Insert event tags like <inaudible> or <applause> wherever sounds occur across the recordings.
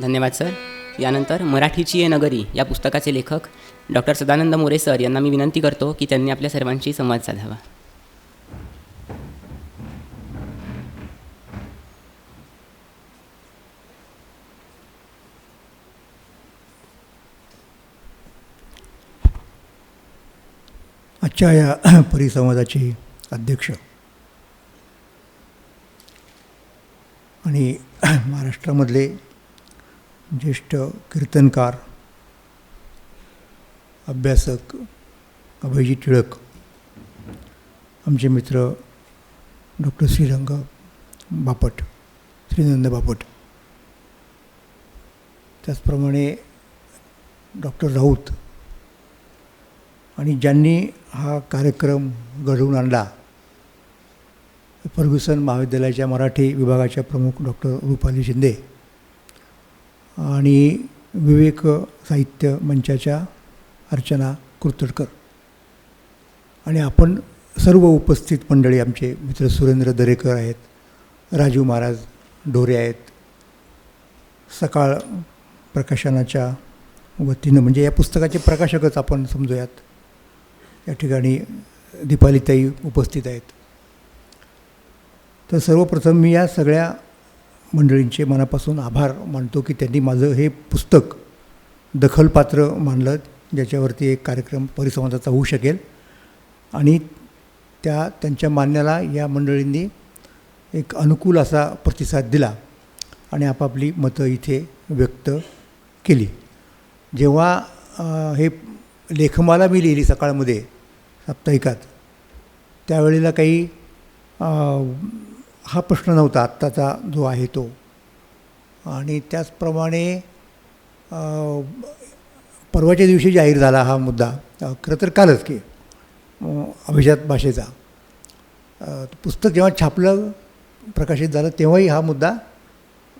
धन्यवाद सर. यानंतर मराठीची ये नगरी या पुस्तकाचे लेखक डॉक्टर सदानंद मोरे सर यांना मी विनंती करतो की त्यांनी आपल्या सर्वांशी संवाद साधावा. आजच्या या <clears throat> परिसंवादाचे अध्यक्ष आणि <clears throat> महाराष्ट्रामधले ज्येष्ठ कीर्तनकार अभ्यासक अभयजी टिळक आमचे मित्र डॉक्टर श्रीरंग बापट श्रीनंद बापट. त्याचप्रमाणे डॉक्टर राऊत आणि ज्यांनी हा कार्यक्रम घडवून आणला फर्ग्युसन महाविद्यालयाच्या मराठी विभागाच्या प्रमुख डॉक्टर रुपाली शिंदे. आणि विवेक साहित्य मंचाच्या अर्चना कुर्तडकर. आणि आपण सर्व उपस्थित मंडळी आमचे मित्र सुरेंद्र दरेकर आहेत राजू महाराज ढोरे आहेत सकाळ प्रकाशनाच्या वतीनं म्हणजे या पुस्तकाचे प्रकाशकच आपण समजूयात. या ठिकाणी दीपालीताई उपस्थित आहेत. तर सर्वप्रथम मी या सगळ्या मंडळींचे मनापासून आभार मानतो की त्यांनी माझं हे पुस्तक दखलपात्र मानलं ज्याच्यावरती एक कार्यक्रम परिसंवादाचा होऊ शकेल. आणि त्या त्यांच्या मान्याला या मंडळींनी एक अनुकूल असा प्रतिसाद दिला आणि आपापली मतं इथे व्यक्त केली. जेव्हा हे लेखमाला मी लिहिली सकाळमध्ये साप्ताहिकात त्यावेळेला काही हा प्रश्न नव्हता आत्ताचा जो आहे तो. आणि त्याचप्रमाणे परवाच्या दिवशी जाहीर झाला हा मुद्दा. खरं तर कालच की अभिजात भाषेचा. पुस्तक जेव्हा छापलं प्रकाशित झालं तेव्हाही हा मुद्दा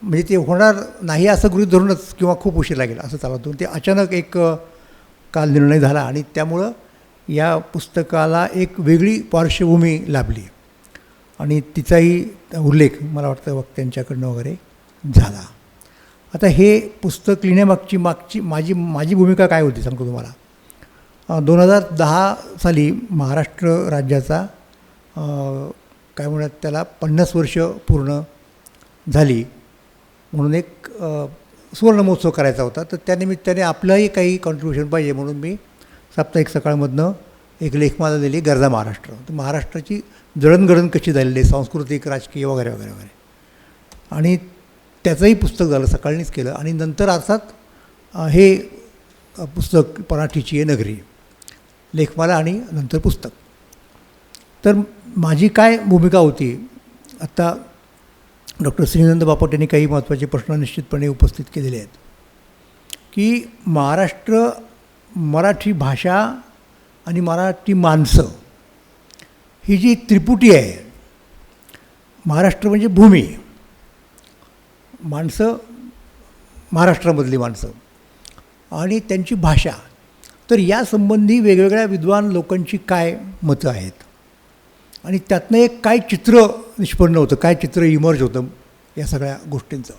म्हणजे ते होणार नाही असं गृहीत धरूनच किंवा खूप उशीर लागेल असं चालत होतं. ते अचानक एक काल निर्णय झाला आणि त्यामुळं या पुस्तकाला एक वेगळी पार्श्वभूमी लाभली. आणि तिचाही उल्लेख मला वाटतं वक्त्यांच्याकडनं वगैरे झाला. आता हे पुस्तक लिहिण्यामागची मागची माझी माझी भूमिका काय होती सांगतो तुम्हाला. दोन हजार दहा साली महाराष्ट्र राज्याचा काय म्हणत त्याला पन्नास वर्ष पूर्ण झाली. म्हणून एक सुवर्ण महोत्सव करायचा होता. तर त्यानिमित्ताने आपलंही काही कॉन्ट्रीब्युशन पाहिजे म्हणून मी साप्ताहिक सकाळमधनं एक लेखमाला दिली गरजा महाराष्ट्र. तर महाराष्ट्राची जडणघडण कशी झालेली आहे सांस्कृतिक राजकीय वगैरे वगैरे वगैरे. आणि त्याचंही पुस्तक झालं सकाळीच केलं. आणि नंतर अर्थात हे पुस्तक मराठीची आहे नगरी. लेखमाला आणि नंतर पुस्तक. तर माझी काय भूमिका होती? आत्ता डॉक्टर श्रीनंद बापट यांनी काही महत्त्वाचे प्रश्न निश्चितपणे उपस्थित केलेले आहेत. की महाराष्ट्र मराठी भाषा आणि मराठी माणसं. ही जी त्रिपुटी आहे महाराष्ट्र म्हणजे भूमी. माणसं महाराष्ट्रामधली माणसं. आणि त्यांची भाषा. तर यासंबंधी वेगवेगळ्या विद्वान लोकांची काय मतं आहेत? आणि त्यातनं एक काय चित्र निष्पन्न होतं काय चित्र इमर्ज होतं या सगळ्या गोष्टींचं.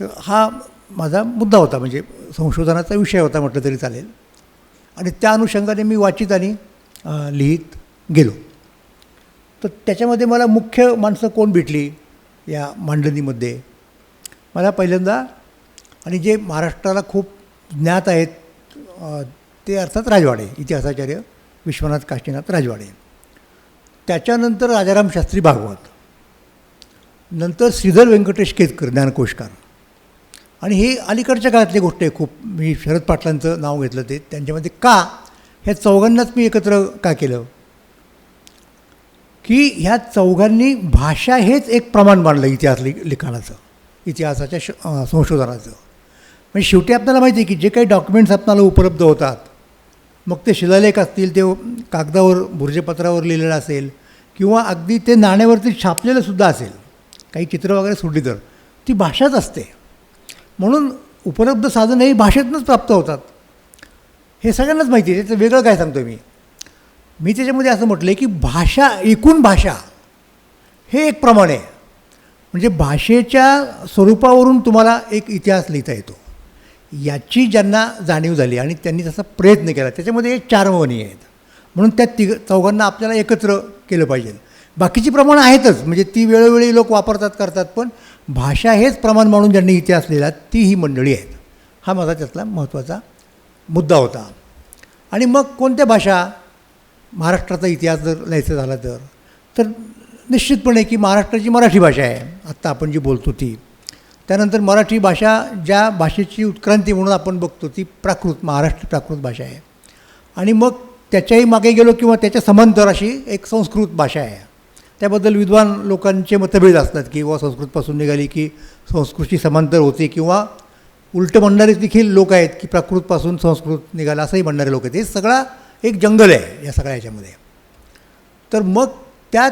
तर हा माझा मुद्दा होता म्हणजे संशोधनाचा विषय होता म्हटलं तरी चालेल. आणि त्या अनुषंगाने मी वाचित आणि लिहित गेलो. तर त्याच्यामध्ये मला मुख्य माणसं कोण भेटली या मांडणीमध्ये? मला पहिल्यांदा आणि जे महाराष्ट्राला खूप ज्ञात आहेत ते अर्थात राजवाडे इतिहासाचार्य विश्वनाथ काशीनाथ राजवाडे. त्याच्यानंतर राजाराम शास्त्री भागवत. नंतर श्रीधर व्यंकटेश केतकर ज्ञानकोशकार. आणि हे अलीकडच्या काळातली गोष्ट आहे. खूप मी शरद पाटलांचं नाव घेतलं ते. त्यांच्यामध्ये का? ह्या चौघांनाच मी एकत्र का केलं? की ह्या चौघांनी भाषा हेच एक प्रमाण मानलं इतिहास लि लिखाणाचं. इतिहासाच्या श संशोधनाचं. म्हणजे शेवटी आपल्याला माहिती आहे की जे काही डॉक्युमेंट्स आपल्याला उपलब्ध होतात मग ते शिलालेख असतील ते कागदावर भुर्जपत्रावर लिहिलेलं असेल किंवा अगदी ते नाण्यावरती छापलेलंसुद्धा असेल काही चित्र वगैरे सोडली तर ती भाषाच असते. म्हणून उपलब्ध साधनं ही भाषेतूनच प्राप्त होतात. हे सगळ्यांनाच माहिती आहे त्याचं वेगळं काय सांगतो मी? मी त्याच्यामध्ये असं म्हटलं आहे की भाषा एकूण भाषा हे एक प्रमाण आहे. म्हणजे भाषेच्या स्वरूपावरून तुम्हाला एक इतिहास लिहिता येतो. याची ज्यांना जाणीव झाली आणि त्यांनी तसा प्रयत्न केला त्याच्यामध्ये एक चार म्हणी आहेत. म्हणून त्या तिघ चौघांना आपल्याला एकत्र केलं पाहिजे. बाकीची प्रमाणं आहेतच म्हणजे ती वेळोवेळी लोक वापरतात करतात पण भाषा हेच प्रमाण म्हणून ज्यांनी इतिहास लिहिला ती ही मंडळी आहेत. हा माझा त्यातला महत्त्वाचा मुद्दा होता. आणि मग कोणत्या भाषा महाराष्ट्राचा इतिहास जर लिहायचा झाला तर? तर निश्चितपणे की महाराष्ट्राची मराठी भाषा आहे. आत्ता आपण जी बोलतो ती. त्यानंतर मराठी भाषा ज्या भाषेची उत्क्रांती म्हणून आपण बघतो ती प्राकृत महाराष्ट्र प्राकृत भाषा आहे. आणि मग त्याच्याही मागे गेलो किंवा त्याच्या समांतर अशी एक संस्कृत भाषा आहे. त्याबद्दल विद्वान लोकांचे मतभेद असतात की व संस्कृतपासून निघाली की संस्कृतची समांतर होते किंवा उलटं म्हणणारे देखील लोक आहेत की प्राकृतपासून संस्कृत निघाला असंही म्हणणारे लोक आहेत. हे सगळा एक जंगल आहे या सगळ्या ह्याच्यामध्ये. तर मग त्यात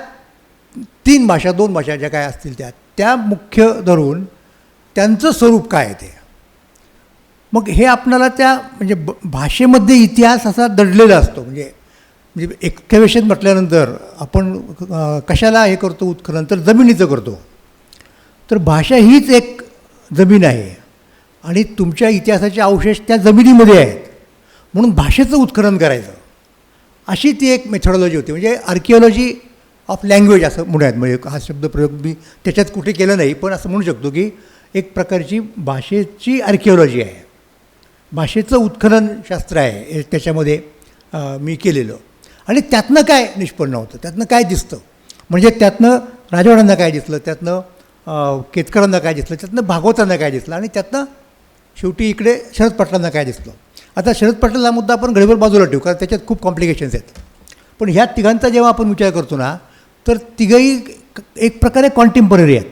तीन भाषा दोन भाषा ज्या काय असतील त्या त्या मुख्य धरून त्यांचं स्वरूप काय आहे ते? मग हे आपणाला त्या म्हणजे भाषेमध्ये इतिहास असा दडलेला असतो. म्हणजे म्हणजे एक्सकॅव्हेशन म्हटल्यानंतर आपण कशाला हे करतो उत्खनन? तर जमिनीचं करतो. तर भाषा हीच एक जमीन आहे. आणि तुमच्या इतिहासाचे अवशेष त्या जमिनीमध्ये आहेत. म्हणून भाषेचं उत्खनन करायचं. अशी ती एक मेथॉडॉलॉजी होती. म्हणजे आर्किओलॉजी ऑफ लँग्वेज असं म्हणूयात. म्हणजे हा शब्दप्रयोग मी त्याच्यात कुठे केलं नाही पण असं म्हणू शकतो की एक प्रकारची भाषेची आर्किओलॉजी आहे. भाषेचं उत्खनन शास्त्र आहे हे त्याच्यामध्ये मी केलेलं. आणि त्यातनं काय निष्पन्न होतं? त्यातनं काय दिसतं? म्हणजे त्यातनं राजवाड्यांना काय दिसलं? त्यातनं केतकरांना काय दिसलं? त्यातनं भागवतांना काय दिसलं? आणि त्यातनं शेवटी इकडे शरद पाटलांना काय दिसलं? आता शरद पाटील हा मुद्दा आपण गडीवर बाजूला ठेवू कारण त्याच्यात खूप कॉम्प्लिकेशन्स आहेत. पण ह्या तिघांचा जेव्हा आपण विचार करतो ना तर तिघही एक प्रकारे कॉन्टेम्पररी आहेत.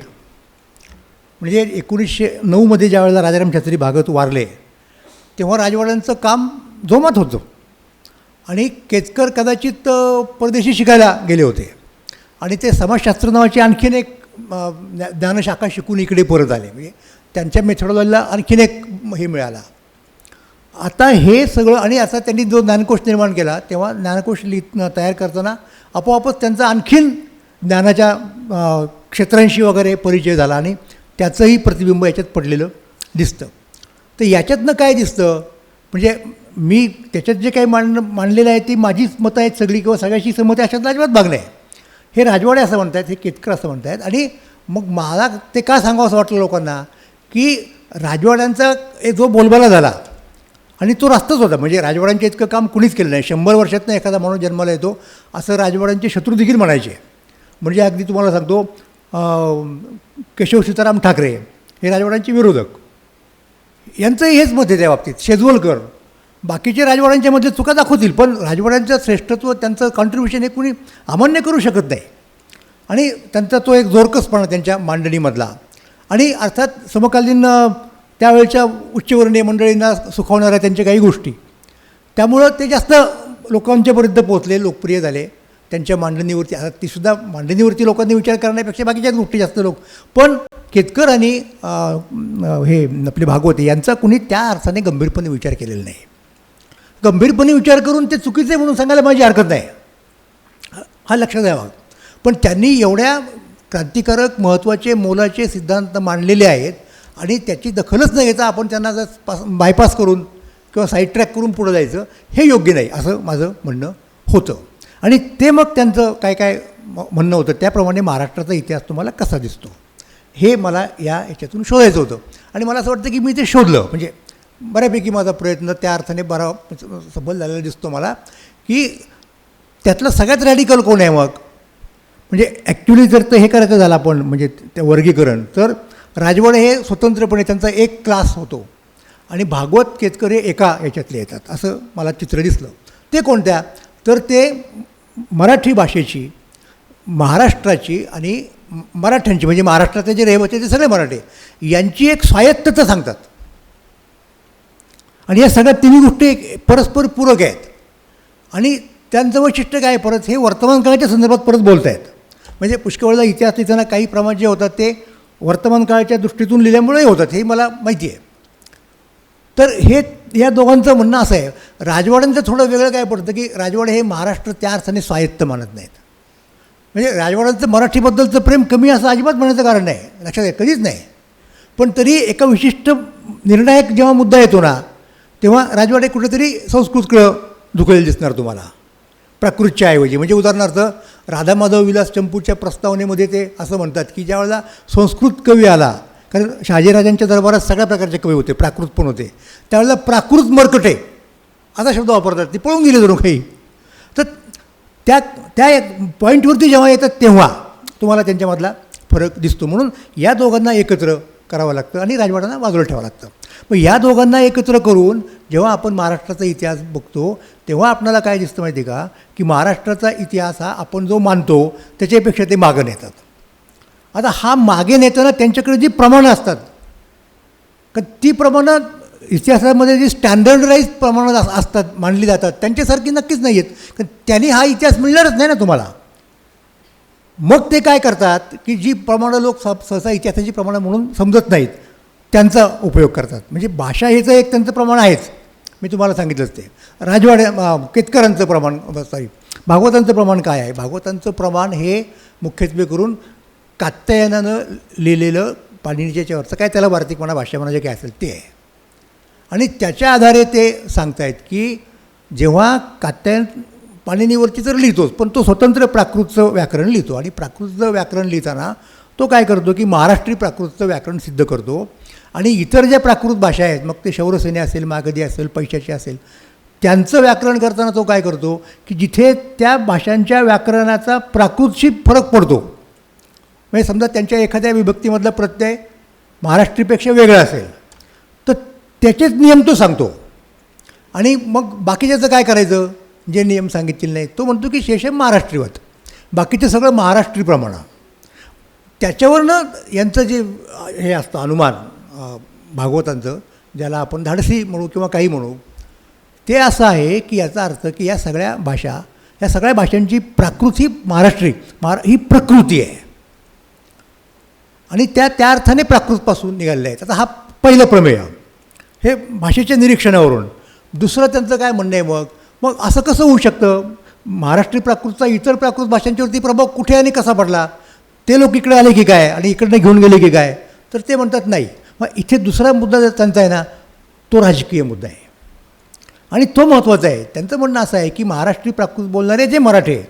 म्हणजे एकोणीसशे नऊमध्ये ज्या वेळेला राजाराम शास्त्री भागवत वारले तेव्हा राजवाड्यांचं काम जोमात होतं. आणि केतकर कदाचित परदेशी शिकायला गेले होते. आणि ते समाजशास्त्र नावाची आणखीन एक ज्ञानशाखा शिकून इकडे परत आले. म्हणजे त्यांच्या मेथडॉलॉजीला आणखीन एक हे मिळाला. आता हे सगळं आणि असा त्यांनी जो ज्ञानकोश निर्माण केला तेव्हा ज्ञानकोश लिह तयार करताना आपोआपच त्यांचा आणखीन ज्ञानाच्या क्षेत्रांशी वगैरे परिचय झाला आणि त्याचंही प्रतिबिंब याच्यात पडलेलं दिसतं. तर याच्यातनं काय दिसतं? म्हणजे मी त्याच्यात जे काही मांड मांडलेलं आहे ती माझीच मतं आहेत सगळी किंवा सगळ्याशी सहमती अशातलं अजिबात भाग नाही. हे राजवाडे असं म्हणत आहेत हे केतकर असं म्हणत आहेत आणि मग मला ते का सांगावं असं वाटलं लोकांना की राजवाड्यांचा जो बोलबाला झाला आणि तो रास्ताच होता. म्हणजे राजवाड्यांचे इतकं काम कुणीच केलं नाही. शंभर वर्षातनं एखादा माणूस जन्माला येतो असं राजवाड्यांचे शत्रू देखील म्हणायचे. म्हणजे अगदी तुम्हाला सांगतो केशव सीताराम ठाकरे हे राजवाड्यांचे विरोधक. यांचंही हेच मत आहे त्या बाबतीत. शेजवलकर बाकीचे राजवाड्यांच्यामध्ये चुका दाखवतील पण राजवाड्यांचं श्रेष्ठत्व त्यांचं कॉन्ट्रीब्युशन हे कुणी अमान्य करू शकत नाही. आणि त्यांचा तो एक जोरकसपणा त्यांच्या मांडणीमधला. आणि अर्थात समकालीन त्यावेळच्या उच्चवर्णीय मंडळींना सुखावणाऱ्या त्यांच्या काही गोष्टी. त्यामुळं ते जास्त लोकांच्यापर्यंत पोहोचले लोकप्रिय झाले. त्यांच्या मांडणीवरती आता तीसुद्धा मांडणीवरती लोकांनी विचार करण्यापेक्षा बाकीच्या गोष्टी जास्त लोक. पण केतकर आणि हे आपले भागवते यांचा कुणी त्या अर्थाने गंभीरपणे विचार केलेला नाही. गंभीरपणे विचार करून ते चुकीचे म्हणून सांगायला माझी हरकत नाही. हा- लक्षात द्यावा पण त्यांनी एवढ्या क्रांतिकारक महत्त्वाचे मोलाचे सिद्धांत मांडलेले आहेत आणि त्याची दखलच न घेता आपण त्यांना जर पास बायपास करून किंवा साईड ट्रॅक करून पुढं जायचं हे योग्य नाही असं माझं म्हणणं होतं. आणि ते मग त्यांचं काय काय म- म्हणणं होतं त्याप्रमाणे महाराष्ट्राचा इतिहास तुम्हाला कसा दिसतो? हे मला या याच्यातून शोधायचं होतं. आणि मला असं वाटतं की मी ते शोधलं म्हणजे बऱ्यापैकी माझा प्रयत्न त्या अर्थाने बरा सफल झालेला दिसतो मला की त्यातलं सगळ्यात रॅडिकल कोण आहे मग? म्हणजे ॲक्च्युली जर तर हे करायचं झालं आपण म्हणजे त्या वर्गीकरण तर राजवाडे हे स्वतंत्रपणे त्यांचा एक क्लास होतो. आणि भागवत केतकर हे एका याच्यातले येतात असं मला चित्र दिसलं. ते कोणत्या? तर ते मराठी भाषेची महाराष्ट्राची आणि मराठ्यांची म्हणजे महाराष्ट्रातले जे रहिवासी ते सगळे मराठी. यांची एक स्वायत्तता सांगतात. आणि या सगळ्या तिन्ही गोष्टी परस्पर पूरक आहेत. आणि त्यांचं वैशिष्ट्य काय परत? हे वर्तमानकाळाच्या संदर्भात परत बोलत आहेत म्हणजे पुष्कळदा इतिहास लिहिताना काही प्रमाण जे होतात ते वर्तमान काळाच्या दृष्टीतून लिहिल्यामुळे होतात हे मला माहिती आहे. तर हे या दोघांचं म्हणणं असं आहे राजवाड्यांचं थोडं वेगळं काय पडतं की राजवाडे हे महाराष्ट्र त्या अर्थाने स्वायत्त मानत नाहीत. म्हणजे राजवाड्यांचं मराठीबद्दलचं प्रेम कमी असं अजिबात म्हणायचं कारण नाही. लक्षात आहे कधीच नाही. पण तरी एका विशिष्ट निर्णायक जेव्हा मुद्दा येतो ना तेव्हा राजवाडे कुठेतरी संस्कृतकडं झुकलेलं दिसणार तुम्हाला. प्राकृतच्या ऐवजी. म्हणजे उदाहरणार्थ राधा माधव विलास चंपूच्या प्रस्तावनेमध्ये ते असं म्हणतात की ज्यावेळेला संस्कृत कवी आला कारण शहाजीराजांच्या दरबारात सगळ्या प्रकारचे कवी होते प्राकृत पण होते. त्यावेळेला प्राकृत मर्कटे असा शब्द वापरतात ते पळून गेले जणू काही. तर त्या त्या पॉईंटवरती जेव्हा येतात तेव्हा तुम्हाला त्यांच्यामधला फरक दिसतो. म्हणून या दोघांना एकत्र करावं लागतं आणि राजवाड्यांना बाजूला ठेवावं लागतं. मग या दोघांना एकत्र करून जेव्हा आपण महाराष्ट्राचा इतिहास बघतो तेव्हा आपल्याला काय दिसतं माहिती आहे का? की महाराष्ट्राचा इतिहास हा आपण जो मानतो त्याच्यापेक्षा ते मागं नेतात. आता हा मागे नेताना त्यांच्याकडे जी प्रमाणं असतात का ती प्रमाणं इतिहासामध्ये जी स्टँडर्डराईज प्रमाणात असतात मांडली जातात त्यांच्यासारखी नक्कीच नाही आहेत कारण त्यांनी हा इतिहास मिळणारच नाही ना तुम्हाला? मग ते काय करतात की जी प्रमाणं लोक स सहसा इतिहासाची प्रमाणं म्हणून समजत नाहीत त्यांचा उपयोग करतात. म्हणजे भाषा हेचं एक त्यांचं प्रमाण आहेच. मी तुम्हाला सांगितलंच ते. राजवाड्या केतकरांचं प्रमाण सॉरी भागवतांचं प्रमाण काय आहे? भागवतांचं प्रमाण हे मुख्यत्वे करून कात्यायनानं लिहिलेलं पाणिनीच्या काय त्याला वार्तिक म्हणा भाषा म्हणा जे काय असेल ते आहे. आणि त्याच्या आधारे ते सांगतायत की जेव्हा कात्यायन पाणिनीवरती तर लिहितोच पण तो स्वतंत्र प्राकृतचं व्याकरण लिहितो. आणि प्राकृतचं व्याकरण लिहिताना तो काय करतो की महाराष्ट्री प्राकृतचं व्याकरण सिद्ध करतो. आणि इतर ज्या प्राकृत भाषा आहेत मग ते शौरसेने असेल मागधी असेल पैशाची असेल त्यांचं व्याकरण करताना तो काय करतो की जिथे त्या भाषांच्या व्याकरणाचा प्राकृतशी फरक पडतो. म्हणजे समजा त्यांच्या एखाद्या विभक्तीमधला प्रत्यय महाराष्ट्रीपेक्षा वेगळा असेल तर त्याचेच नियम तो सांगतो. आणि मग बाकीच्याचं काय करायचं? जे नियम सांगितलेले नाहीत. तो म्हणतो की शेषम महाराष्ट्रीवत बाकीचं सगळं महाराष्ट्रीप्रमाणं त्याच्यावरनं यांचं जे हे असतं अनुमान भागवतांचं ज्याला आपण धाडसी म्हणू किंवा काही म्हणू ते असं आहे की याचा अर्थ की या सगळ्या भाषा या सगळ्या भाषांची प्राकृत ही महाराष्ट्री महारा ही प्रकृती आहे. आणि त्या त्या अर्थाने प्राकृतपासून निघालेल्या आहेत आता हा पहिलं प्रमेय. हे भाषेच्या निरीक्षणावरून. दुसरं त्यांचं काय म्हणणं आहे मग? मग असं कसं होऊ शकतं? महाराष्ट्रीय प्राकृतचा इतर प्राकृत भाषांच्यावरती प्रभाव कुठे आणि कसा पडला? ते लोक इकडे आले की काय? आणि इकडनं घेऊन गेले की काय? तर ते म्हणतात नाही. मग इथे दुसरा मुद्दा जर त्यांचा आहे ना तो राजकीय मुद्दा आहे. आणि तो महत्त्वाचा आहे. त्यांचं म्हणणं असं आहे की महाराष्ट्री प्राकृत बोलणारे जे मराठे आहे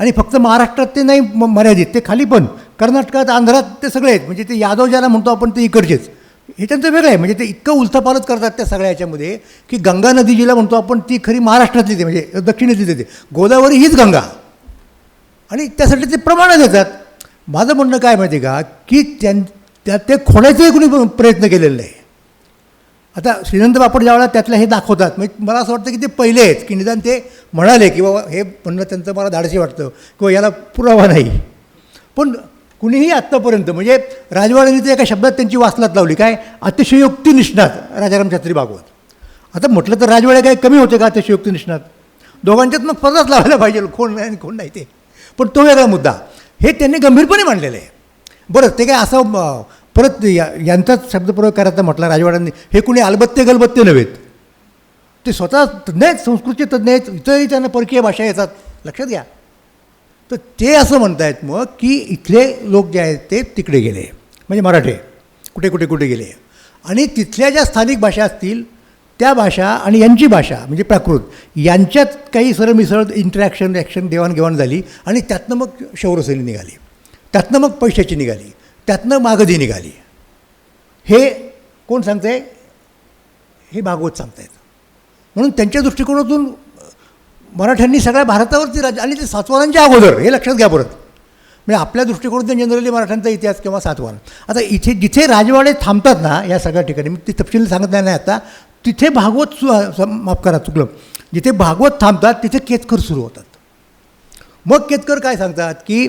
आणि फक्त महाराष्ट्रात ते नाही म- मर्यादित ते खाली पण. कर्नाटकात आंध्रात ते सगळे आहेत. म्हणजे ते यादव ज्याला म्हणतो आपण ते इकडचेच. हे त्यांचं वेगळं आहे. म्हणजे ते इतकं उलथापालत करतात त्या सगळ्या याच्यामध्ये की गंगा नदी जिला म्हणतो आपण ती खरी महाराष्ट्रातली ते म्हणजे दक्षिणेतली देते गोदावरी हीच गंगा. आणि त्यासाठी ते प्रमाणं देतात. माझं म्हणणं काय माहिती आहे का? की त्यां त्या ते खोडायचाही कुणी प्रयत्न केलेला नाही. आता श्रीनंद बापट ज्यावेळेला त्यातलं हे दाखवतात म्हणजे मला असं वाटतं की ते पहिले आहेत की निदान ते म्हणाले की बाबा हे म्हणणं त्यांचं मला धाडशी वाटतं किंवा याला पुरावा नाही. पण कुणीही आत्तापर्यंत म्हणजे राजवाड्यांनी ते एका शब्दात त्यांची वाचलात लावली. काय? अतिशयोक्ती निष्णात राजाराम छत्री भागवत. आता म्हटलं तर राजवाड्या काय कमी होते का अतिशयोक्ती निष्णात? दोघांच्यात मग स्पर्धाच लावायला पाहिजे. कोण नाही आणि कोण नाही ते. पण तो वेगळा मुद्दा. हे त्यांनी गंभीरपणे मांडलेलं आहे. बरं ते काय असं परत या यांचाच शब्दप्रयोग करायचा म्हटला राजवाड्यांनी हे कुणी अलबत्ते गलबत्ते नव्हेत. ते स्वतः तज्ज्ञ आहेत संस्कृतचे तज्ज्ञ आहेत इतरही त्यांना परकीय भाषा येतात. लक्षात घ्या. तर ते असं म्हणतायत मग की इथले लोक जे आहेत ते तिकडे गेले. म्हणजे मराठे. कुठे कुठे कुठे गेले. आणि तिथल्या ज्या स्थानिक भाषा असतील त्या भाषा आणि यांची भाषा म्हणजे प्राकृत यांच्यात काही सरमिसळ इंटरॅक्शन ॲक्शन देवाणघेवाण झाली आणि त्यातनं मग शौरसेनी निघाली. त्यातनं मग पैशाची निघाली. त्यातनं मागधी निघाली. हे कोण सांगतंय? हे भागवत सांगतायत. म्हणून त्यांच्या दृष्टिकोनातून मराठ्यांनी सगळ्या भारतावरती राज्य आणि ते सातवारांच्या अगोदर हे लक्षात घ्या परत. म्हणजे आपल्या दृष्टिकोनातून जनरली मराठ्यांचा इतिहास किंवा सातवान आता इथे जिथे राजवाडे थांबतात ना या सगळ्या ठिकाणी मी ते तपशील सांगत नाही आता तिथे भागवत सु माफ करा चुकलं. जिथे भागवत थांबतात तिथे केतकर सुरू होतात. मग केतकर काय सांगतात की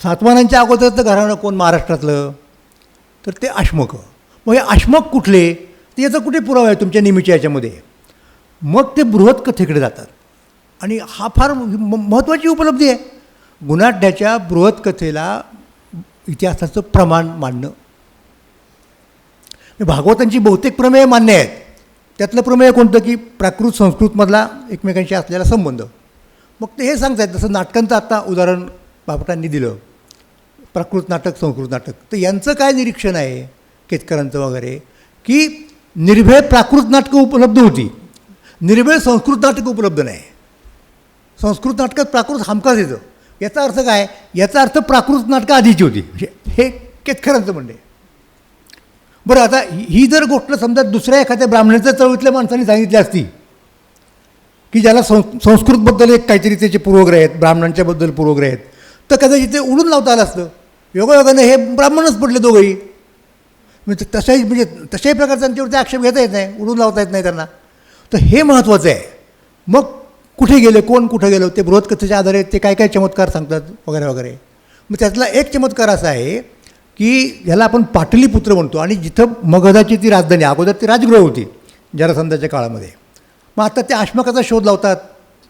सातवानांच्या अगोदरचं घराणं कोण? महाराष्ट्रातलं. तर ते अश्मक मग हे अश्मक कुठले? तर याचा कुठे पुरावा आहे तुमच्या नेहमीच्या याच्यामध्ये? मग ते बृहत कथेकडे जातात. आणि हा फार म- महत्त्वाची उपलब्धी आहे. गुणाढ्याच्या बृहत कथेला इतिहासाचं प्रमाण मानणं. भागवतांची बहुतेक प्रमेय मान्य आहेत. त्यातलं प्रमेय कोणतं की प्राकृत संस्कृतमधला एकमेकांशी असलेला संबंध. मग ते हे सांगतात जसं नाटकांचं आत्ता उदाहरण बापटांनी दिलं. प्राकृत नाटक संस्कृत नाटक. तर यांचं काय निरीक्षण आहे केतकरांचं वगैरे की निर्भय प्राकृत नाटकं उपलब्ध होती. निर्भय संस्कृत नाटकं उपलब्ध नाही. संस्कृत नाटकात प्राकृत हमखास येतं. याचा अर्थ काय? याचा अर्थ प्राकृत नाटकं आधीची होती. म्हणजे हे केतकरांचं म्हणणे. बरं आता ही जर गोष्ट समजा दुसऱ्या एखाद्या ब्राह्मणाच्या चळवळीतल्या माणसाने सांगितली असती की ज्याला सं संस्कृतबद्दल एक काहीतरी त्याचे पूर्वग्रह आहेत ब्राह्मणांच्याबद्दल पूर्वग्रह आहेत तर कदाचित ते उडून लावता आलं असतं. योगायोगाने हे ब्राह्मणच पडले दोघंही. म्हणजे तशाही म्हणजे तशाही प्रकारचा त्यांच्यावरती आक्षेप घेता येत नाही उडून लावता येत नाही त्यांना. तर हे महत्त्वाचं आहे. मग कुठे गेले कोण कुठं गेलो ते बृहत्कथेच्या आधारे ते काय काय चमत्कार सांगतात वगैरे वगैरे. मग त्यातला एक चमत्कार असा आहे की ह्याला आपण पाटलीपुत्र म्हणतो आणि जिथं मगधाची ती राजधानी अगोदर ती राजगृह होती जरासंधाच्या काळामध्ये. मग आता ते आश्मकाचा शोध लावतात.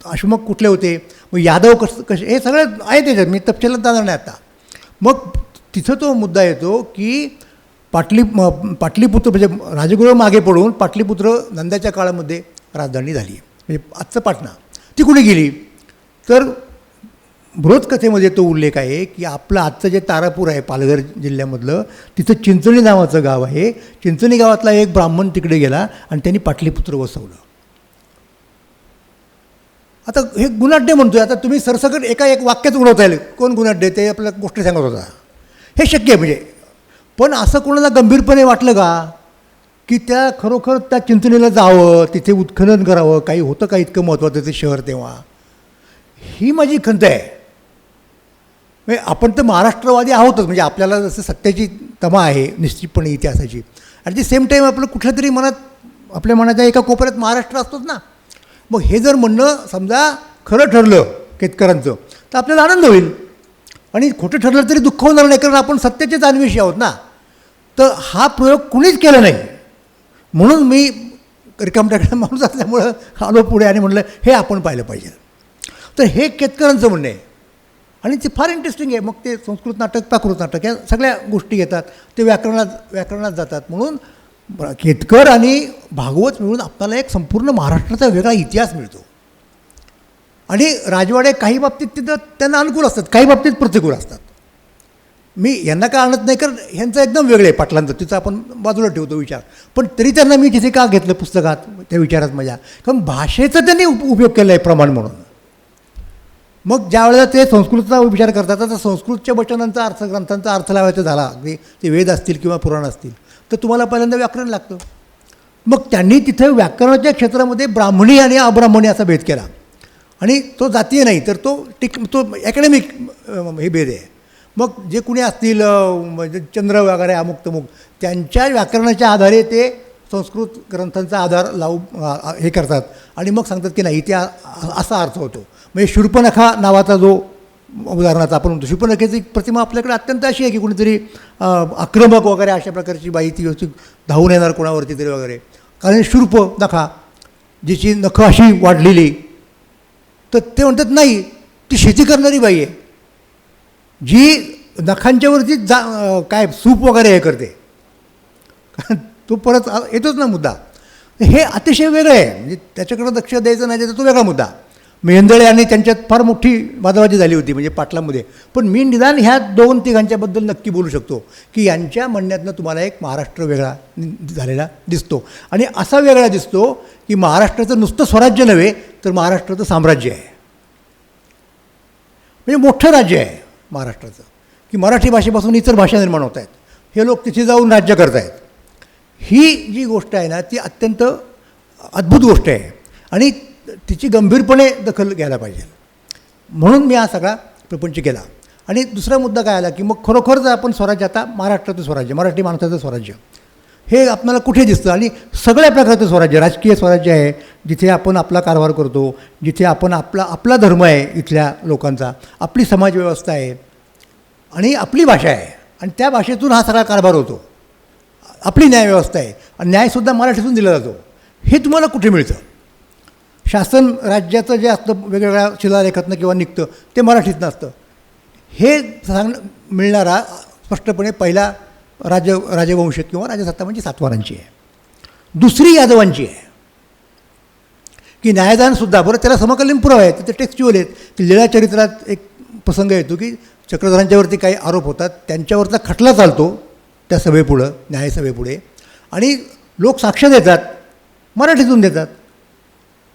आश्मक कुठले होते? मग यादव कसं कसे हे सगळं आहे त्याच्यात मी तपशिलात जाणार नाही आता. मग तिथं तो मुद्दा येतो की पाटली पाटलीपुत्र म्हणजे राजगृह मागे पडून पाटलीपुत्र नंदाच्या काळामध्ये राजधानी झाली. म्हणजे आजचं पाटणा. ती कुठे गेली? तर बृहत्कथेमध्ये तो उल्लेख आहे की आपलं आजचं जे तारापूर आहे पालघर जिल्ह्यामधलं तिथं चिंचणी नावाचं गाव आहे. चिंचणी गावातला एक ब्राह्मण तिकडे गेला आणि त्यांनी पाटलीपुत्र वसवलं. आता हे गुणाढ्य म्हणतोय. आता तुम्ही सरसकट एका एक वाक्यात उडवता येईल कोण गुणाढ्य? ते आपल्या गोष्टी सांगत होता. हे शक्य आहे म्हणजे. पण असं कोणाला गंभीरपणे वाटलं का? की त्या खरोखर त्या चिंचणीला जावं तिथे उत्खनन करावं काही होतं का इतकं महत्त्वाचं ते शहर तेव्हा? ही माझी खंत आहे. म्हणजे आपण तर महाराष्ट्रवादी आहोतच म्हणजे आपल्याला जसं सत्याची तमा आहे निश्चितपणे इतिहासाची. ॲट ते सेम टाईम आपलं कुठल्या तरी मनात आपल्या मनाच्या एका कोपऱ्यात महाराष्ट्र असतोच ना. मग हे जर म्हणणं समजा खरं ठरलं केतकरांचं तर आपल्याला आनंद होईल. आणि खोटं ठरलं तरी दुःख होणार नाही कारण आपण सत्याचेच अन्वेषी आहोत ना. तर हा प्रयोग कुणीच केला नाही. म्हणून मी रिकामट्याकडे <laughs> माणूस असल्यामुळं आलो पुढे आणि म्हटलं हे आपण पाहिलं पाहिजे. तर हे केतकरांचं म्हणणं आहे. आणि ते फार इंटरेस्टिंग आहे. मग ते संस्कृत नाटक प्राकृत नाटक या सगळ्या गोष्टी येतात. ते व्याकरणात व्याकरणात जातात. म्हणून ब- केतकर आणि भागवत मिळून आपल्याला एक संपूर्ण महाराष्ट्राचा वेगळा इतिहास मिळतो. आणि राजवाडे काही बाबतीत तिथं त्यांना अनुकूल असतात. काही बाबतीत प्रतिकूल असतात. मी यांना का आणत नाही? कारण ह्यांचं एकदम वेगळे आहे पाटलांचं. तिचं आपण बाजूला ठेवतो विचार. पण तरी त्यांना मी तिथे का घेतलं पुस्तकात त्या विचारात माझ्या. कारण भाषेचा त्यांनी उप उपयोग केला आहे प्रमाण म्हणून. मग ज्या वेळेला ते संस्कृतचा विचार करतात तर संस्कृतच्या वचनांचा अर्थ ग्रंथांचा अर्थ लावायचा झाला. अगदी ते वेद असतील किंवा पुराण असतील तर तुम्हाला पहिल्यांदा व्याकरण लागतं. मग त्यांनी तिथं व्याकरणाच्या क्षेत्रामध्ये ब्राह्मणी आणि अब्राह्मणी असा भेद केला. आणि तो जातीय नाही तर तो टिक तो ॲकॅडमिक हे भेद आहे. मग जे कुणी असतील म्हणजे चंद्र वगैरे अमुक तमुक त्यांच्या व्याकरणाच्या आधारे ते संस्कृत ग्रंथांचा आधार लावू हे करतात. आणि मग सांगतात की नाही इथे असा अर्थ होतो. म्हणजे शूर्पणखा नावाचा जो उदाहरणार्थ आपण म्हणतो शूर्पणखेची प्रतिमा आपल्याकडे अत्यंत अशी आहे की कुणीतरी आक्रमक वगैरे अशा प्रकारची बाई ती व्यवस्थित धावून येणार कोणावरती तरी वगैरे. कारण शूर्प नखा जिची नखं अशी वाढलेली तर ते म्हणतात नाही ती शेती करणारी बाई आहे. जी नखांच्यावरती जा काय सूप वगैरे हे करते. कारण तो परत येतोच ना मुद्दा. हे अतिशय वेगळं आहे. म्हणजे त्याच्याकडं लक्ष द्यायचं नाही तर तो वेगळा मुद्दा. मेहंदळे आणि त्यांच्यात फार मोठी वादावादी झाली होती म्हणजे पाटलामध्ये. पण मी निदान ह्या दोन तिघांच्याबद्दल नक्की बोलू शकतो की यांच्या म्हणण्यातनं तुम्हाला एक महाराष्ट्र वेगळा नि- झालेला दिसतो. आणि असा वेगळा दिसतो की महाराष्ट्राचं नुसतं स्वराज्य नव्हे तर महाराष्ट्राचं साम्राज्य आहे. म्हणजे मोठं राज्य आहे. महाराष्ट्राचं. की मराठी भाषेपासून इतर भाषा निर्माण होत आहेत हे लोक तिथे जाऊन राज्य करत आहेत ही जी गोष्ट आहे ना ती अत्यंत अद्भुत गोष्ट आहे. आणि तिची गंभीरपणे दखल घ्यायला पाहिजे. म्हणून मी हा सगळा प्रपंच केला. आणि दुसरा मुद्दा काय आला की मग खरोखरच आपण स्वराज्य आता महाराष्ट्राचं स्वराज्य मराठी माणसाचं स्वराज्य हे आपल्याला कुठे दिसतं? आणि सगळ्या प्रकारचं स्वराज्य राजकीय स्वराज्य आहे जिथे आपण आपला कारभार करतो जिथे आपण आपला आपला धर्म आहे इथल्या लोकांचा. आपली समाजव्यवस्था आहे. आणि आपली भाषा आहे. आणि त्या भाषेतून हा सगळा कारभार होतो. आपली न्यायव्यवस्था आहे. आणि न्यायसुद्धा मराठीतून दिला जातो. हे तुम्हाला कुठे मिळतं? शासन राज्याचं जे असतं वेगवेगळ्या शिलालेखातनं किंवा निघतं ते मराठीतनं असतं हे सांग मिळणारा स्पष्टपणे पहिला राज राजवंश किंवा राजसत्ता म्हणजे सातवारांची आहे. दुसरी यादवांची आहे. की न्यायदानसुद्धा बरं त्याला समकालीन पुरावे आहे तिथे टेक्स्च्युअल आहेत. की लीळा चरित्रात एक प्रसंग येतो की चक्रधरांच्यावरती काही आरोप होतात त्यांच्यावरचा खटला चालतो त्या सभेपुढं न्यायसभेपुढे. आणि लोक साक्ष देतात मराठीतून देतात.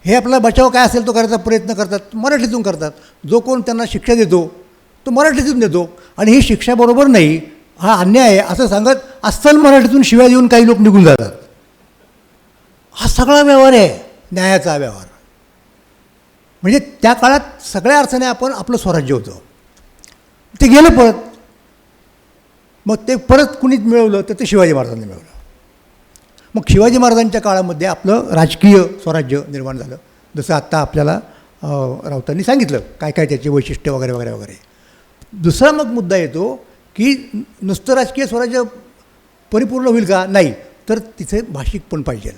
हे आपला बचाव काय असेल तो करायचा प्रयत्न करतात मराठीतून करतात. जो कोण त्यांना शिक्षा देतो तो मराठीतून देतो. आणि ही शिक्षा बरोबर नाही हा अन्याय आहे असं सांगत अस्सल मराठीतून शिव्या देऊन काही लोक निघून जातात. हा सगळा व्यवहार आहे न्यायाचा व्यवहार. म्हणजे त्या काळात सगळ्या अर्थाने आपण आपलं स्वराज्य होतं. ते गेलं परत. मग ते परत कुणीच मिळवलं तर ते शिवाजी महाराजांनी मिळवलं. मग शिवाजी महाराजांच्या काळामध्ये आपलं राजकीय स्वराज्य निर्माण झालं. जसं आत्ता आपल्याला राऊतांनी सांगितलं काय काय त्याचे वैशिष्ट्य वगैरे वगैरे वगैरे. दुसरा मग मुद्दा येतो की नुसतं राजकीय स्वराज्य परिपूर्ण होईल का? नाही. तर तिथे भाषिक पण पाहिजे.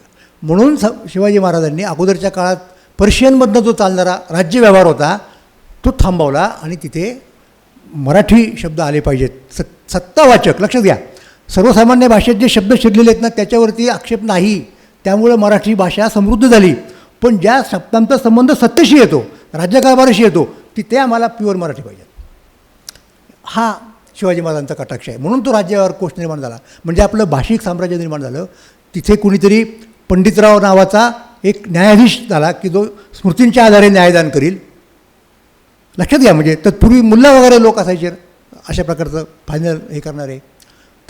म्हणून स शिवाजी महाराजांनी अगोदरच्या काळात पर्शियनमधनं जो चालणारा राज्यव्यवहार होता तो थांबवला आणि तिथे मराठी शब्द आले पाहिजेत. स सत्तावाचक लक्षात घ्या. सर्वसामान्य भाषेत जे शब्द शिरलेले आहेत ना त्याच्यावरती आक्षेप नाही. त्यामुळं मराठी भाषा समृद्ध झाली. पण ज्या शब्दांचा संबंध सत्तेशी येतो राज्यकारभाराशी येतो तिथे आम्हाला प्युअर मराठी पाहिजे. हा शिवाजी महाराजांचा कटाक्ष आहे. म्हणून तो राज्यावर कोश निर्माण झाला. म्हणजे आपलं भाषिक साम्राज्य निर्माण झालं. तिथे कुणीतरी पंडितराव नावाचा एक न्यायाधीश झाला की जो स्मृतींच्या आधारे न्यायदान करील. लक्षात घ्या म्हणजे तत्पूर्वी मुल्ला वगैरे लोक असायचे अशा प्रकारचं फायनल हे करणारे.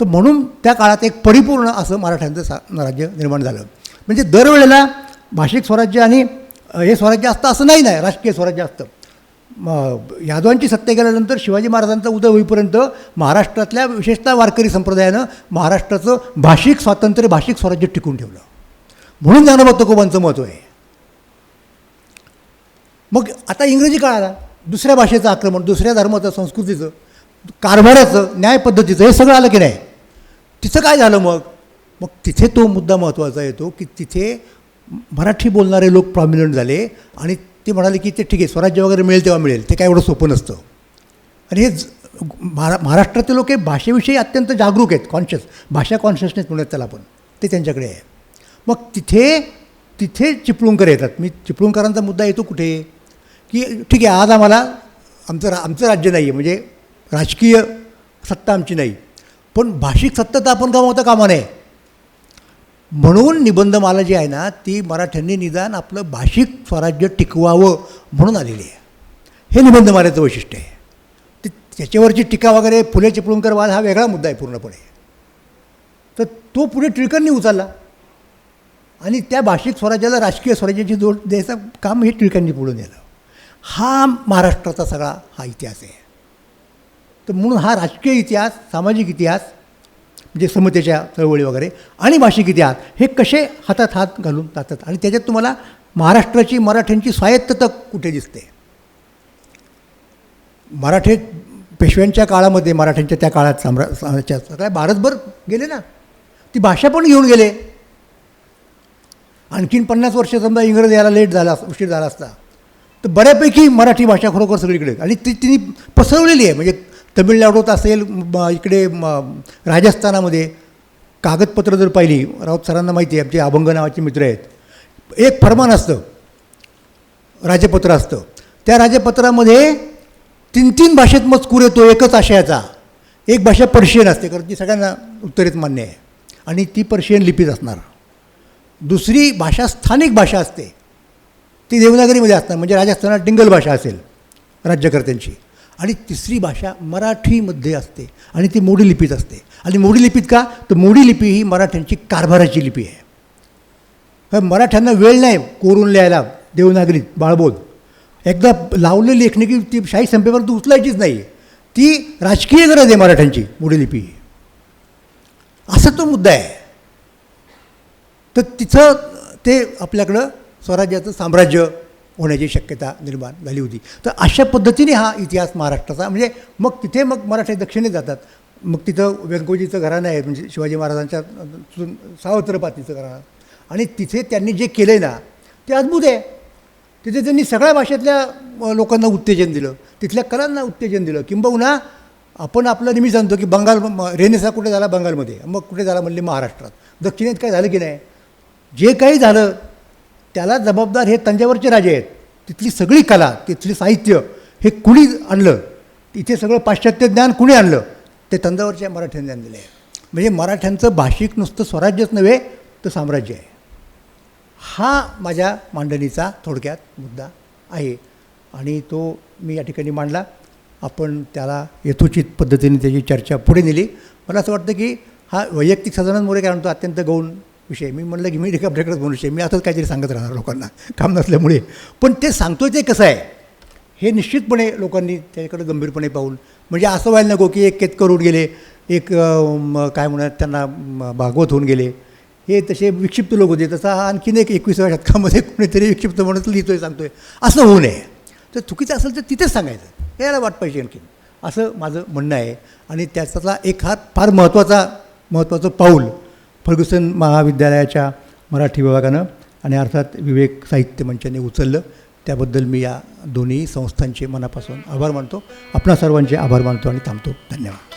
तर म्हणून त्या काळात एक परिपूर्ण असं मराठ्यांचं सा राज्य निर्माण झालं. म्हणजे दरवेळेला भाषिक स्वराज्य आणि हे स्वराज्य असतं असं नाही नाही. राजकीय स्वराज्य असतं. यादवांची सत्ता गेल्यानंतर शिवाजी महाराजांचा उदय होईपर्यंत महाराष्ट्रातल्या विशेषतः वारकरी संप्रदायानं महाराष्ट्राचं भाषिक स्वातंत्र्य भाषिक स्वराज्य टिकून ठेवलं. म्हणून ज्ञानोबा तुकोबांचं महत्त्व आहे मग आता इंग्रजी काळ आला. दुसऱ्या भाषेचं आक्रमण दुसऱ्या धर्माचं संस्कृतीचं कारभाराचं न्याय पद्धतीचं हे सगळं आलं की नाही? तिथं काय झालं मग? मग तिथे तो मुद्दा महत्त्वाचा येतो की तिथे मराठी बोलणारे लोक प्रॉमिनंट झाले आणि ते म्हणाले की ते ठीक आहे स्वराज्य वगैरे मिळेल तेव्हा मिळेल. ते काय एवढं सोपं नसतं. आणि हे महारा महाराष्ट्रातील लोक हे भाषेविषयी अत्यंत जागरूक आहेत कॉन्शियस भाषा कॉन्शियसनेस म्हणूयात त्याला आपण. ते त्यांच्याकडे आहे. मग तिथे तिथे चिपळूणकर येतात. मी चिपळूणकरांचा मुद्दा येतो कुठे? की ठीक आहे आज आम्हाला आमचं रा आमचं राज्य नाही आहे म्हणजे राजकीय सत्ता आमची नाही. पण भाषिक सत्ता तर आपण गमावता कामा नये. म्हणून निबंधमाला जी आहे ना ती मराठ्यांनी निदान आपलं भाषिक स्वराज्य टिकवावं म्हणून आलेली आहे. हे निबंधमालेचं वैशिष्ट्य आहे. ते त्याच्यावरची टीका वगैरे फुले चिपळूणकर वाद हा वेगळा मुद्दा आहे पूर्णपणे. तर तो पुढे टिळकांनी उचलला. आणि त्या भाषिक स्वराज्याला राजकीय स्वराज्याची जोड द्यायचं काम हे टिळकांनी पुढे नेलं. हा महाराष्ट्राचा सगळा हा इतिहास आहे. तर म्हणून हा राजकीय इतिहास सामाजिक इतिहास म्हणजे समतेच्या चळवळी वगैरे. आणि भाषिक इतिहास. हे कसे हातात हात घालून जातात? आणि त्याच्यात तुम्हाला महाराष्ट्राची मराठ्यांची स्वायत्तता कुठे दिसते? मराठे पेशव्यांच्या काळामध्ये मराठ्यांच्या त्या काळात सम्रा सगळ्या भारतभर गेले ना? ती भाषा पण घेऊन गेले. आणखीन पन्नास वर्ष समजा इंग्रज यायला लेट झाला अस- उशीर झाला असता. तर बऱ्यापैकी मराठी भाषा खरोखर सगळीकडे. आणि ती तिने पसरवलेली आहे. म्हणजे तमिळनाडूत असेल इकडे म- राजस्थानामध्ये कागदपत्र जर पाहिली राऊत सरांना माहिती आहे आमचे अभंग नावाचे मित्र आहेत. एक फरमान असतं राजपत्र असतं. त्या राजपत्रामध्ये तीन तीन भाषेत मजकूर येतो एकच आशयाचा. एक भाषा पर्शियन असते कारण ती सगळ्यांना उत्तरेत मान्य आहे. आणि ती पर्शियन लिपीत असणार. दुसरी भाषा स्थानिक भाषा असते. ती देवनागरीमध्ये असणार म्हणजे राजस्थानात डिंगल भाषा असेल राज्यकर्त्यांची. आणि तिसरी भाषा मराठीमध्ये असते आणि ती मोडी लिपीत असते. आणि मोडी लिपीत का? तर मोडी लिपी ही मराठ्यांची कारभाराची लिपी आहे. मराठ्यांना वेळ नाही कोरून लिहायला देवनागरीत बाळबोध. एकदा लावलेली लेखणी की ती शाही संपेपर्यंत उचलायचीच नाही. ती राजकीय गरज आहे मराठ्यांची मोडी लिपी ही. असा तो मुद्दा आहे. तर तिथं ते आपल्याकडं स्वराज्याचं साम्राज्य होण्याची शक्यता निर्माण झाली होती. तर अशा पद्धतीने हा इतिहास महाराष्ट्राचा म्हणजे मग तिथे मग मराठे दक्षिणेत जातात. मग तिथं व्यंकोजीचं घराणं आहे म्हणजे शिवाजी महाराजांच्या सावत्रपातीचं सावत्र पातीचं घराणं. आणि तिथे त्यांनी जे केलं आहे ना ते अद्भुत आहे. तिथे त्यांनी सगळ्या भाषेतल्या लोकांना उत्तेजन दिलं. तिथल्या कलांना उत्तेजन दिलं. किंबहुना आपण आपलं नेहमी सांगतो की बंगाल रेनेसा कुठे झाला? बंगालमध्ये. मग कुठे झाला? म्हणले महाराष्ट्रात. दक्षिणेत काय झालं की नाही? जे काही झालं त्याला जबाबदार हे तंजावरचे राजे आहेत. तिथली सगळी कला तिथली साहित्य हे कुणी आणलं? इथे सगळं पाश्चात्य ज्ञान कुणी आणलं? ते तंजावरच्या मराठ्यांनी आणलेलं आहे. म्हणजे मराठ्यांचं भाषिक नुसतं स्वराज्यच नव्हे तर साम्राज्य आहे. हा माझ्या मांडणीचा थोडक्यात मुद्दा आहे. आणि तो मी या ठिकाणी मांडला. आपण त्याला यथोचित पद्धतीने त्याची चर्चा पुढे नेली. मला असं वाटतं की हा वैयक्तिक सदानंद मोरे काय म्हणतो अत्यंत गौण विषय. मी म्हणलं की मी आपल्याकडे बोलू विषय. मी असंच काहीतरी सांगत राहणार लोकांना. काम नसल्यामुळे. पण ते सांगतोय ते कसं आहे? हे निश्चितपणे लोकांनी त्याच्याकडे गंभीरपणे पाहून म्हणजे असं व्हायला नको की एक केतकर होऊन गेले एक काय म्हणत त्यांना भागवत होऊन गेले. हे तसे विक्षिप्त लोक होते. तसा हा आणखीन एक एकविसाव्या शतकामध्ये कोणीतरी विक्षिप्त म्हणत लिहितोय सांगतोय. असं होऊ नये. तर चुकीचं असेल तर तिथेच सांगायचं. यायला वाट पाहिजे आणखीन. असं माझं म्हणणं आहे. आणि त्याचा एक हा फार महत्त्वाचा महत्त्वाचं पाऊल फर्ग्युसन महाविद्यालयाच्या मराठी विभागानं आणि अर्थात विवेक साहित्य मंचाने उचललं. त्याबद्दल मी या दोन्ही संस्थांचे मनापासून आभार मानतो. आपणा सर्वांचे आभार मानतो आणि थांबतो. धन्यवाद.